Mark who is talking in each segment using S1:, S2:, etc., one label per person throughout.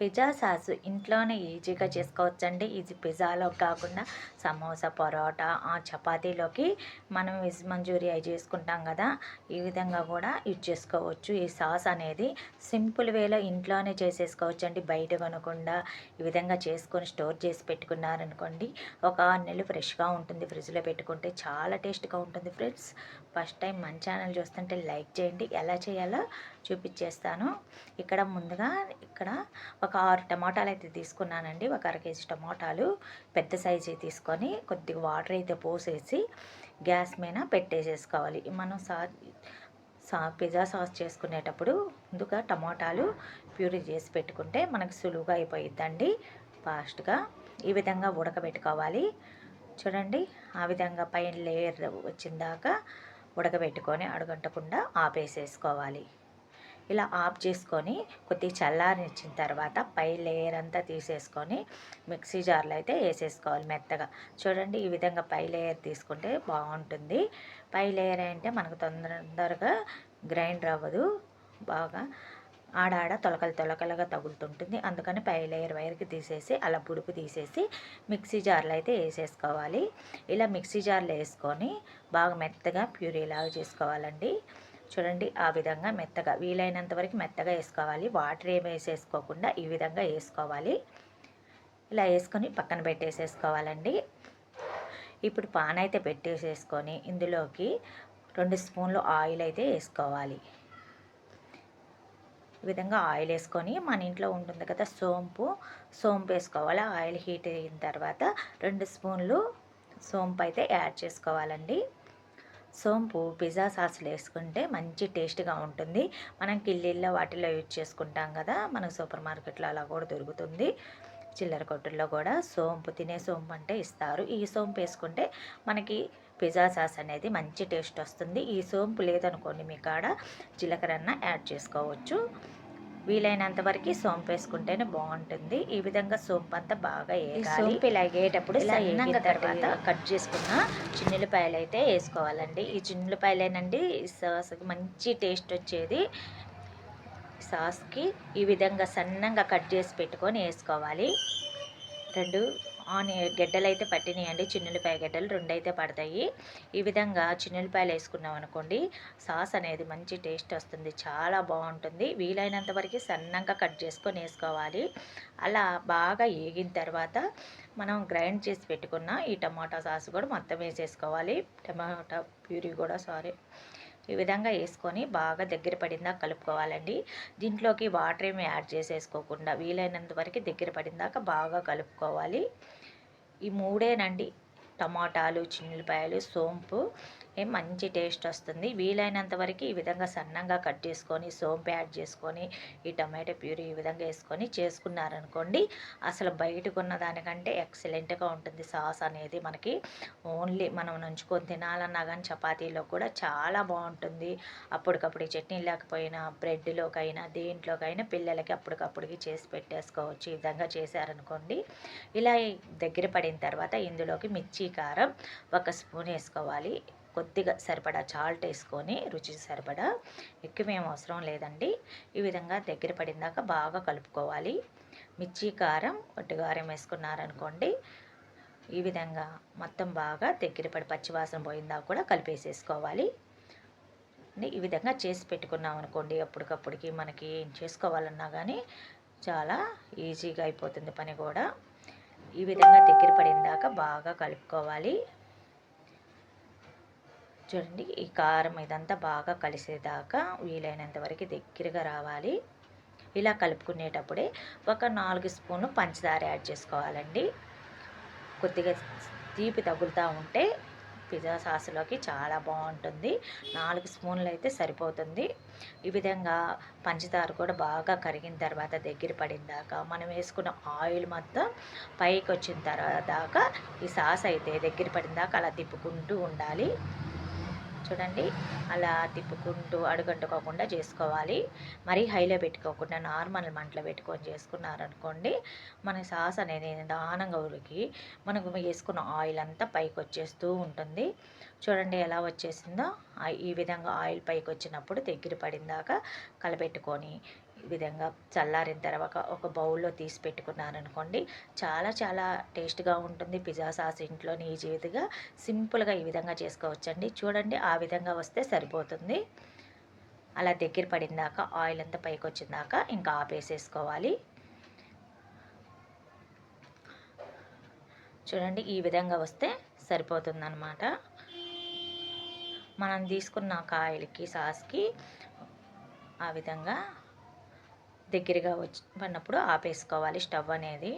S1: Pizza sauce ఇంట్లోనే ఈజీగా చేసుకోవచ్చండి. ఇది పిజ్జాలో కాకుండా సమోసా పరోటా ఆ చపాతీలోకి మనం వెజ్ మంచూరియా చేసుకుంటాం కదా ఈ విధంగా కూడా యూజ్ చేసుకోవచ్చు. ఈ సాస్ అనేది సింపుల్ వేలో ఇంట్లోనే చేసేసుకోవచ్చు అండి బయట కొనకుండా ఈ విధంగా చేసుకొని స్టోర్ చేసి పెట్టుకున్నారనుకోండి ఒక ఆరు నెలలు ఫ్రెష్గా ఉంటుంది. ఫ్రిడ్జ్లో పెట్టుకుంటే చాలా టేస్ట్గా ఉంటుంది ఫ్రెండ్స్. ఫస్ట్ టైం మన ఛానల్ చూస్తుంటే లైక్ చేయండి. ఎలా చేయాలో చూపించేస్తాను. ఇక్కడ ముందుగా ఇక్కడ ఒక ఆరు టమాటాలు అయితే తీసుకున్నానండి. ఒక అర కేజీ టమాటాలు పెద్ద సైజు తీసుకొని కొద్దిగా వాటర్ అయితే పోసేసి గ్యాస్ మీద పెట్టేసేసుకోవాలి. మనం సా సా పిజ్జా సాస్ చేసుకునేటప్పుడు ముందుగా టమాటాలు ప్యూరీ చేసి పెట్టుకుంటే మనకు సులువుగా అయిపోయిద్దండి. ఫాస్ట్గా ఈ విధంగా ఉడకబెట్టుకోవాలి. చూడండి ఆ విధంగా పైన లేయర్ వచ్చిందాక ఉడకబెట్టుకొని అడగంటకుండా ఆపేసేసుకోవాలి. ఇలా ఆఫ్ చేసుకొని కొద్దిగా చల్లారనిచ్చిన తర్వాత పై లేయర్ అంతా తీసేసుకొని మిక్సీ జార్లో అయితే వేసేసుకోవాలి మెత్తగా. చూడండి ఈ విధంగా పై లేయర్ తీసుకుంటే బాగుంటుంది. పై లేయర్ అంటే మనకు తొందరగా గ్రైండర్ అవ్వదు. బాగా ఆడాడ తొలకలు తొలకలుగా తగులుతుంటుంది. అందుకని పై లేయర్ వైర్కి తీసేసి అలా పుడుపు తీసేసి మిక్సీ జార్లో అయితే వేసేసుకోవాలి. ఇలా మిక్సీ జార్లో వేసుకొని బాగా మెత్తగా ప్యూరీలాగా చేసుకోవాలండి. చూడండి ఆ విధంగా మెత్తగా వీలైనంత వరకు మెత్తగా వేసుకోవాలి. వాటర్ ఏమి వేసేసుకోకుండా ఈ విధంగా వేసుకోవాలి. ఇలా వేసుకొని పక్కన పెట్టేసేసుకోవాలండి. ఇప్పుడు పాన్ అయితే పెట్టేసేసుకొని ఇందులోకి రెండు స్పూన్లు ఆయిల్ అయితే వేసుకోవాలి. ఈ విధంగా ఆయిల్ వేసుకొని మన ఇంట్లో ఉంటుంది కదా సోంపు సోంపు వేసుకోవాలి. ఆయిల్ హీట్ అయిన తర్వాత రెండు స్పూన్లు సోంపు అయితే యాడ్ చేసుకోవాలండి. సోంపు పిజ్జా సాస్లు వేసుకుంటే మంచి టేస్ట్గా ఉంటుంది. మనం కిల్లీల్లో వాటిలో యూజ్ చేసుకుంటాం కదా మనకు సూపర్ మార్కెట్లో అలా కూడా దొరుకుతుంది. చిల్లర కొట్టుల్లో కూడా సోంపు తినే సోంపు అంటే ఇస్తారు. ఈ సోంపు వేసుకుంటే మనకి పిజ్జా సాస్ అనేది మంచి టేస్ట్ వస్తుంది. ఈ సోంపు లేదనుకోండి మీ కాడ జీలకర్ర యాడ్ చేసుకోవచ్చు. వీలైనంత వరకు సోంపు వేసుకుంటేనే బాగుంటుంది. ఈ విధంగా సోంపు అంతా బాగా సోంపు ఇలా వేగేటప్పుడు ఇలా వేగిన తర్వాత కట్ చేసుకున్న చిన్నులపాయలు అయితే వేసుకోవాలండి. ఈ చిన్నులపాయలేనండి సాస్కి మంచి టేస్ట్ వచ్చేది. సాస్కి ఈ విధంగా సన్నంగా కట్ చేసి పెట్టుకొని వేసుకోవాలి. రెండు ఆని గడ్డలు అయితే పట్టినాయండి. చిన్నులపాయ గడ్డలు రెండు అయితే పడతాయి. ఈ విధంగా చిన్నులపాయలు వేసుకున్నాం అనుకోండి సాస్ అనేది మంచి టేస్ట్ వస్తుంది. చాలా బాగుంటుంది. వీలైనంత వరకు సన్నంగా కట్ చేసుకొని వేసుకోవాలి. అలా బాగా ఏగిన తర్వాత మనం గ్రైండ్ చేసి పెట్టుకున్న ఈ టమాటా సాస్ కూడా మొత్తం వేసేసుకోవాలి. టమాటా ప్యూరీ కూడా సారీ. ఈ విధంగా వేసుకొని బాగా దగ్గర పడిందాక కలుపుకోవాలండి. దీంట్లోకి వాటర్ ఏమి యాడ్ చేసేసుకోకుండా వీలైనంత వరకు దగ్గర పడిందాక బాగా కలుపుకోవాలి. ఈ మూడేనండి. టమాటాలు చిన్నపాయలు సోంపు. మంచి టేస్ట్ వస్తుంది. వీలైనంత వరకు ఈ విధంగా సన్నంగా కట్ చేసుకొని సోంపు యాడ్ చేసుకొని ఈ టమాటో ప్యూరీ ఈ విధంగా వేసుకొని చేసుకున్నారనుకోండి అసలు బయటకున్న దానికంటే ఎక్సలెంట్గా ఉంటుంది సాస్ అనేది మనకి. ఓన్లీ మనం నంచుకొని తినాలన్నా కానీ చపాతీలో కూడా చాలా బాగుంటుంది. అప్పటికప్పుడు చట్నీ లేకపోయినా బ్రెడ్లోకైనా దేంట్లోకైనా పిల్లలకి అప్పటికప్పటికి చేసి పెట్టేసుకోవచ్చు. ఈ విధంగా చేశారనుకోండి. ఇలా దగ్గర పడిన తర్వాత ఇందులోకి మిర్చి కారం ఒక స్పూన్ వేసుకోవాలి. కొద్దిగా సరిపడా చాల్ట్ వేసుకొని రుచి సరిపడా ఎక్కువేం అవసరం లేదండి. ఈ విధంగా దగ్గర పడిందాక బాగా కలుపుకోవాలి. మిర్చి కారం ఒట్టిగారం వేసుకున్నారనుకోండి ఈ విధంగా మొత్తం బాగా దగ్గర పడి పచ్చివాసన పోయిందా కూడా కలిపేసేసుకోవాలి. ఈ విధంగా చేసి పెట్టుకున్నాం అనుకోండి అప్పటికప్పటికి మనకి ఏం చేసుకోవాలన్నా కానీ చాలా ఈజీగా అయిపోతుంది పని కూడా. ఈ విధంగా దగ్గర పడిందాక బాగా కలుపుకోవాలి. చూడండి ఈ కారం ఇదంతా బాగా కలిసేదాకా వీలైనంత వరకు దగ్గరగా రావాలి. ఇలా కలుపుకునేటప్పుడే ఒక నాలుగు స్పూన్లు పంచదార యాడ్ చేసుకోవాలండి. కొద్దిగా తీపి తగులుతూ ఉంటే పిజ్జా సాస్లోకి చాలా బాగుంటుంది. నాలుగు స్పూన్లు అయితే సరిపోతుంది. ఈ విధంగా పంచదార కూడా బాగా కరిగిన తర్వాత దగ్గర పడిన దాకా మనం వేసుకున్న ఆయిల్ మొత్తం పైకి వచ్చిన తర్వాత దాకా ఈ సాస్ అయితే దగ్గర పడిన దాకా అలా తిప్పుకుంటూ ఉండాలి. చూడండి. అలా తిప్పుకుంటూ అడుగంటుకోకుండా చేసుకోవాలి. మరీ హైలో పెట్టుకోకుండా నార్మల్ మంటలో పెట్టుకొని చేసుకున్నారనుకోండి మన సాస్ అనేది దానంగా ఉడికి మనకు వేసుకున్న ఆయిల్ అంతా పైకి వచ్చేస్తూ ఉంటుంది. చూడండి ఎలా వచ్చేసిందో. ఈ విధంగా ఆయిల్ పైకి వచ్చినప్పుడు దగ్గర పడిందాక కలపెట్టుకొని ఈ విధంగా చల్లారిన తర్వాత ఒక బౌల్లో తీసి పెట్టుకున్నారనుకోండి చాలా చాలా టేస్ట్గా ఉంటుంది. పిజ్జా సాస్ ఇంట్లోని ఈజీగా సింపుల్గా ఈ విధంగా చేసుకోవచ్చండి. చూడండి ఆ విధంగా వస్తే సరిపోతుంది. అలా దగ్గర పడిందాక ఆయిల్ అంతా పైకి వచ్చిందాక ఇంకా ఆపేసేసుకోవాలి. చూడండి ఈ విధంగా వస్తే సరిపోతుందన్నమాట. మనం తీసుకున్న కాయలకి సాస్కి ఆ విధంగా దగ్గరగా వచ్చి పడినప్పుడు ఆపేసుకోవాలి స్టవ్ అనేది.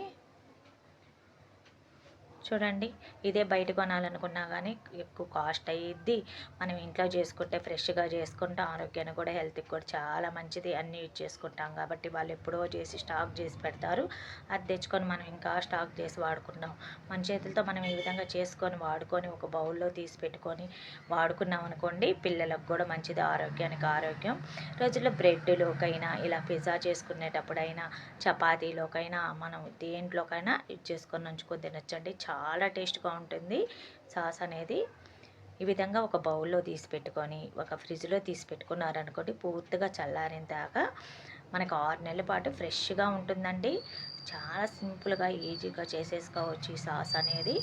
S1: చూడండి ఇదే బయట కొనాలనుకున్నా కానీ ఎక్కువ కాస్ట్ అయ్యిద్ది మనం ఇంట్లో చేసుకుంటే ఫ్రెష్గా చేసుకుంటే ఆరోగ్యానికి కూడా హెల్త్కి కూడా చాలా మంచిది. అన్నీ యూజ్ చేసుకుంటాం కాబట్టి వాళ్ళు ఎప్పుడో చేసి స్టాక్ చేసి పెడతారు. అది తెచ్చుకొని మనం ఇంకా స్టాక్ చేసి వాడుకుంటాం మన చేతులతో మనం ఈ విధంగా చేసుకొని వాడుకొని ఒక బౌల్లో తీసి పెట్టుకొని వాడుకున్నాం అనుకోండి పిల్లలకు కూడా మంచిది. ఆరోగ్యానికి ఆరోగ్యం. రోజుల్లో బ్రెడ్లోకైనా ఇలా పిజ్జా చేసుకునేటప్పుడైనా చపాతీలోకైనా మనం దేంట్లోకైనా యూజ్ చేసుకొని ఉంచుకొని తినొచ్చండి. చాలా చాలా టేస్ట్గా ఉంటుంది. సాస్ అనేది ఈ విధంగా ఒక బౌల్లో తీసి పెట్టుకొని ఒక ఫ్రిడ్జ్లో తీసి పెట్టుకున్నారనుకోండి పూర్తిగా చల్లారిన దాకా మనకు ఆరు నెలల పాటు ఫ్రెష్గా ఉంటుందండి. చాలా సింపుల్గా ఈజీగా చేసేసుకోవచ్చు ఈ సాస్ అనేది.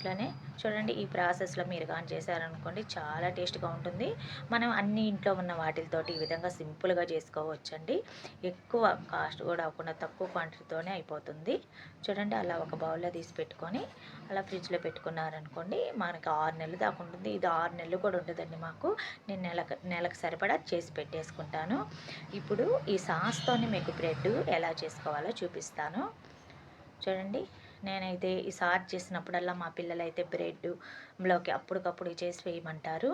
S1: అట్లనే చూడండి ఈ ప్రాసెస్లో మీరు కానీ చేశారనుకోండి చాలా టేస్ట్గా ఉంటుంది. మనం అన్ని ఇంట్లో ఉన్న వాటితోటి ఈ విధంగా సింపుల్గా చేసుకోవచ్చండి. ఎక్కువ కాస్ట్ కూడా అవ్వకుండా తక్కువ క్వాంటిటీతోనే అయిపోతుంది. చూడండి అలా ఒక బౌల్లో తీసి పెట్టుకొని అలా ఫ్రిడ్జ్లో పెట్టుకున్నారనుకోండి మనకి ఆరు నెలలు దాకా ఉంటుంది. ఇది ఆరు నెలలు కూడా ఉంటుందండి మాకు. నేను నెలకు నెలకు సరిపడా చేసి పెట్టేసుకుంటాను. ఇప్పుడు ఈ సాస్తోని మీకు బ్రెడ్ ఎలా చేసుకోవాలో చూపిస్తాను. చూడండి నేనైతే ఈ సార్ చేసినప్పుడల్లా మా పిల్లలైతే బ్రెడ్లోకి అప్పటికప్పుడు చేసి వేయమంటారు.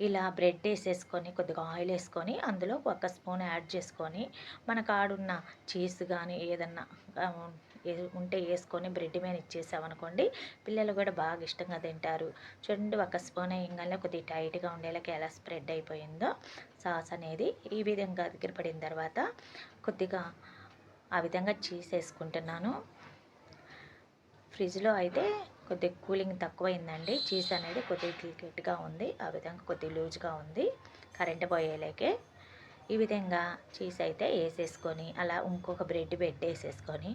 S1: ఇలా బ్రెడ్ వేసేసుకొని కొద్దిగా ఆయిల్ వేసుకొని అందులో ఒక స్పూన్ యాడ్ చేసుకొని మన కాడున్న చీజ్ కానీ ఏదన్నా ఉంటే వేసుకొని బ్రెడ్ మీద ఇచ్చేసామనుకోండి పిల్లలు కూడా బాగా ఇష్టంగా తింటారు. చూడండి ఒక స్పూన్ వేయగానే కొద్దిగా టైట్గా ఉండేలాగా ఎలా స్ప్రెడ్ అయిపోయిందో సాస్ అనేది ఈ విధంగా దగ్గర పడిన తర్వాత కొద్దిగా ఆ విధంగా చీజ్ వేసుకుంటున్నాను. ఫ్రిడ్జ్లో అయితే కొద్దిగా కూలింగ్ తక్కువైందండి. చీజ్ అనేది కొద్దిగా గట్టిగా ఉంది. ఆ విధంగా కొద్దిగా లూజ్గా ఉంది. కరెంట్ పోయేలాగే ఈ విధంగా చీజ్ అయితే వేసేసుకొని అలా ఇంకొక బ్రెడ్ పెట్టేసేసుకొని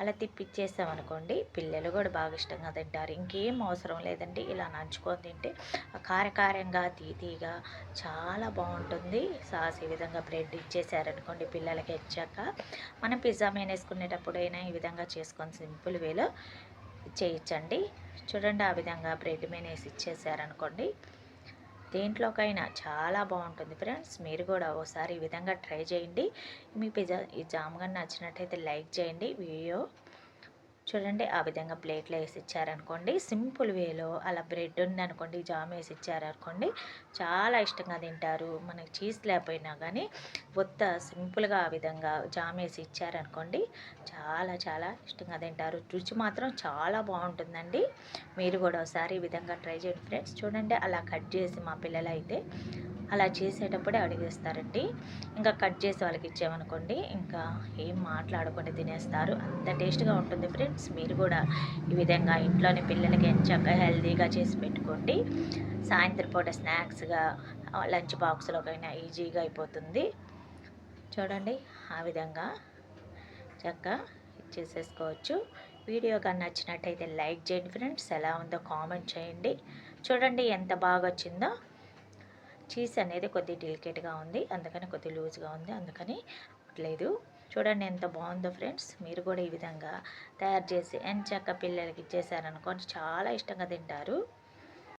S1: అలా తిప్పిచ్చేసామనుకోండి పిల్లలు కూడా బాగా ఇష్టంగా తింటారు. ఇంకేం అవసరం లేదండి. ఇలా నంచుకొని తింటే కారకారంగా తీతీగా చాలా బాగుంటుంది. సాస్ ఈ విధంగా బ్రెడ్ ఇచ్చేసారనుకోండి పిల్లలకి ఇచ్చాక. మనం పిజ్జా మేనేసుకునేటప్పుడైనా ఈ విధంగా చేసుకొని సింపుల్ వేలో చేయించండి. చూడండి ఆ విధంగా బ్రెడ్ మేనేసి ఇచ్చేసారనుకోండి. దేంట్లోకైనా చాలా బాగుంటుంది ఫ్రెండ్స్. మీరు కూడా ఒకసారి ఈ విధంగా ట్రై చేయండి. మీ పిజ్జా ఈ జామ్గా నచ్చినట్టయితే లైక్ చేయండి. వీడియో చూడండి ఆ విధంగా ప్లేట్లో వేసి ఇచ్చారనుకోండి సింపుల్ వేలో అలా బ్రెడ్ ఉందనుకోండి జామ్ వేసి ఇచ్చారనుకోండి చాలా ఇష్టంగా తింటారు. మనకి చీజ్ లేకపోయినా కానీ కొత్త సింపుల్గా ఆ విధంగా జామ్ వేసి ఇచ్చారనుకోండి చాలా చాలా ఇష్టంగా తింటారు. రుచి మాత్రం చాలా బాగుంటుందండి. మీరు కూడా ఒకసారి ఈ విధంగా ట్రై చేయండి ఫ్రెండ్స్. చూడండి అలా కట్ చేసి మా పిల్లలు అయితే అలా చేసేటప్పుడే అడిగేస్తారండి. ఇంకా కట్ చేసి వాళ్ళకి ఇచ్చామనుకోండి ఇంకా ఏం మాట్లాడకుండా తినేస్తారు. అంత టేస్ట్గా ఉంటుంది ఫ్రెండ్స్. మీరు కూడా ఈ విధంగా ఇంట్లోని పిల్లలకి ఎంచక్క హెల్తీగా చేసి పెట్టుకోండి. సాయంత్రం పూట స్నాక్స్గా లంచ్ బాక్స్లోకైనా ఈజీగా అయిపోతుంది. చూడండి ఆ విధంగా చక్క చేసేసుకోవచ్చు వీడియో కానీ నచ్చినట్టయితే లైక్ చేయండి ఫ్రెండ్స్. ఎలా ఉందో కామెంట్ చేయండి. చూడండి ఎంత బాగా వచ్చిందో చీజ్ అనేది కొద్ది డెలికేట్గా ఉంది. అందుకని కొద్ది లూజ్గా ఉంది. అందుకని లేదు చూడండి ఎంత బాగుందో ఫ్రెండ్స్. మీరు కూడా ఈ విధంగా తయారు చేసి ఎంచక్క పిల్లలకి ఇచ్చేసారనుకోండి చాలా ఇష్టంగా తింటారు.